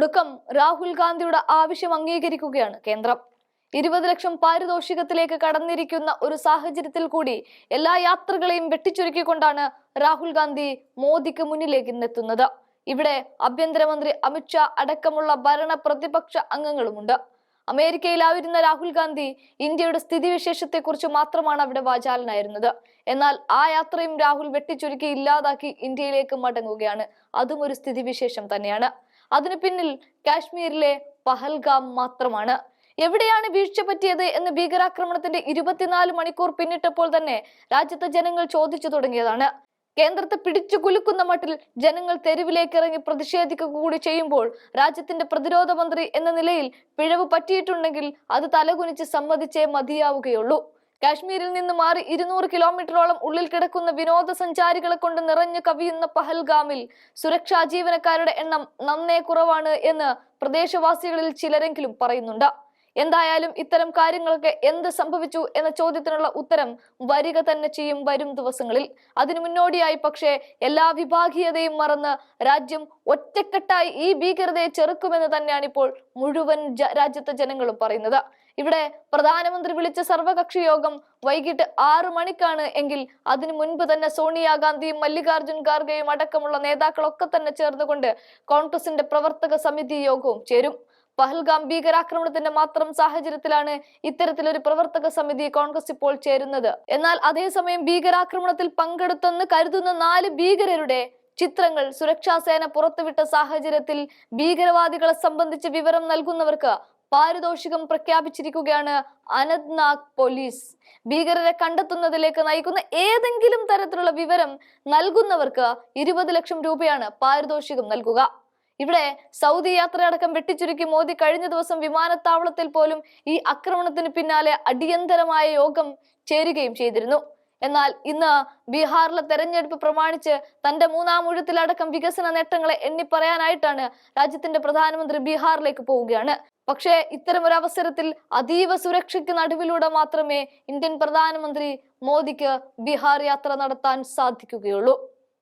ഒടുക്കം രാഹുൽ ഗാന്ധിയുടെ ആവശ്യം അംഗീകരിക്കുകയാണ് കേന്ദ്രം. ഇരുപത് ലക്ഷം പാരിതോഷികത്തിലേക്ക് കടന്നിരിക്കുന്ന ഒരു സാഹചര്യത്തിൽ കൂടി എല്ലാ യാത്രകളെയും വെട്ടിച്ചുരുക്കിക്കൊണ്ടാണ് രാഹുൽ ഗാന്ധി മോദിക്ക് മുന്നിലേക്ക് എത്തുന്നത് ഇവിടെ ആഭ്യന്തരമന്ത്രി അമിത്ഷാ അടക്കമുള്ള ഭരണ പ്രതിപക്ഷ അംഗങ്ങളുമുണ്ട്. അമേരിക്കയിലായിരുന്ന രാഹുൽ ഗാന്ധി ഇന്ത്യയുടെ സ്ഥിതിവിശേഷത്തെക്കുറിച്ച് മാത്രമാണ് അവിടെ വാചാലനായിരുന്നത്. എന്നാൽ ആ യാത്രയും രാഹുൽ വെട്ടിച്ചുരുക്കി ഇല്ലാതാക്കി ഇന്ത്യയിലേക്ക് മടങ്ങുകയാണ്. അതും ഒരു സ്ഥിതിവിശേഷം തന്നെയാണ്. അതിനു പിന്നിൽ കാശ്മീരിലെ പഹൽഗാം മാത്രമാണ്. എവിടെയാണ് വീഴ്ച പറ്റിയത് എന്ന് ഭീകരാക്രമണത്തിന്റെ ഇരുപത്തിനാല് മണിക്കൂർ പിന്നിട്ടപ്പോൾ തന്നെ രാജ്യത്തെ ജനങ്ങൾ ചോദിച്ചു തുടങ്ങിയതാണ്. കേന്ദ്രത്തെ പിടിച്ചു കുലുക്കുന്ന മട്ടിൽ ജനങ്ങൾ തെരുവിലേക്ക് ഇറങ്ങി പ്രതിഷേധിക്കുക കൂടി ചെയ്യുമ്പോൾ രാജ്യത്തിന്റെ പ്രതിരോധ മന്ത്രി എന്ന നിലയിൽ പിഴവ് പറ്റിയിട്ടുണ്ടെങ്കിൽ അത് തലകുനിച്ച് സമ്മതിച്ചേ മതിയാവുകയുള്ളൂ. കാശ്മീരിൽ നിന്ന് മാറി ഇരുന്നൂറ് കിലോമീറ്ററോളം ഉള്ളിൽ കിടക്കുന്ന വിനോദസഞ്ചാരികളെ കൊണ്ട് നിറഞ്ഞു കവിയുന്ന പഹൽഗാമിൽ സുരക്ഷാ ജീവനക്കാരുടെ എണ്ണം നന്നേ കുറവാണ് എന്ന് പ്രദേശവാസികളിൽ ചിലരെങ്കിലും പറയുന്നുണ്ട്. എന്തായാലും ഇത്തരം കാര്യങ്ങൾക്ക് എന്ത് സംഭവിച്ചു എന്ന ചോദ്യത്തിനുള്ള ഉത്തരം വരിക തന്നെ ചെയ്യും വരും ദിവസങ്ങളിൽ. അതിനു മുന്നോടിയായി പക്ഷേ എല്ലാ വിഭാഗീയതയും മറന്ന് രാജ്യം ഒറ്റക്കെട്ടായി ഈ ഭീകരതയെ ചെറുക്കുമെന്ന് തന്നെയാണ് ഇപ്പോൾ മുഴുവൻ രാജ്യത്തെ ജനങ്ങളും പറയുന്നത്. ഇവിടെ പ്രധാനമന്ത്രി വിളിച്ച സർവകക്ഷി യോഗം വൈകിട്ട് ആറു മണിക്കാണ് എങ്കിൽ അതിനു മുൻപ് തന്നെ സോണിയാഗാന്ധിയും മല്ലികാർജുൻ ഖാർഗെയും അടക്കമുള്ള നേതാക്കളൊക്കെ തന്നെ ചേർന്നുകൊണ്ട് കോൺഗ്രസിന്റെ പ്രവർത്തക സമിതി യോഗവും ചേരും. പഹൽഗാം ഭീകരാക്രമണത്തിന്റെ മാത്രം സാഹചര്യത്തിലാണ് ഇത്തരത്തിലൊരു പ്രവർത്തക സമിതി കോൺഗ്രസ് ഇപ്പോൾ ചേരുന്നത്. എന്നാൽ അതേസമയം ഭീകരാക്രമണത്തിൽ പങ്കെടുത്തെന്ന് കരുതുന്ന നാല് ഭീകരരുടെ ചിത്രങ്ങൾ സുരക്ഷാ സേന പുറത്തുവിട്ട സാഹചര്യത്തിൽ ഭീകരവാദികളെ സംബന്ധിച്ച് വിവരം നൽകുന്നവർക്ക് പാരിതോഷികം പ്രഖ്യാപിച്ചിരിക്കുകയാണ് അനന്ത്നാഗ് പോലീസ്. ഭീകരരെ കണ്ടെത്തുന്നതിലേക്ക് നയിക്കുന്ന ഏതെങ്കിലും തരത്തിലുള്ള വിവരം നൽകുന്നവർക്ക് ഇരുപത് ലക്ഷം രൂപയാണ് പാരിതോഷികം നൽകുക. ഇവിടെ സൗദി യാത്രയടക്കം വെട്ടിച്ചുരുക്കി മോദി കഴിഞ്ഞ ദിവസം വിമാനത്താവളത്തിൽ പോലും ഈ ആക്രമണത്തിന് പിന്നാലെ അടിയന്തരമായ യോഗം ചേരുകയും ചെയ്തിരുന്നു. എന്നാൽ ഇന്ന് ബീഹാറിലെ തെരഞ്ഞെടുപ്പ് പ്രമാണിച്ച് തന്റെ മൂന്നാം ഊഴത്തിലടക്കം വികസന നേട്ടങ്ങളെ എണ്ണി പറയാനായിട്ടാണ് രാജ്യത്തിന്റെ പ്രധാനമന്ത്രി ബീഹാറിലേക്ക് പോവുകയാണ്. പക്ഷേ ഇത്തരം ഒരു അവസരത്തിൽ അതീവ സുരക്ഷയ്ക്ക് നടുവിലൂടെ മാത്രമേ ഇന്ത്യൻ പ്രധാനമന്ത്രി മോദിക്ക് ബീഹാർ യാത്ര നടത്താൻ സാധിക്കുകയുള്ളൂ.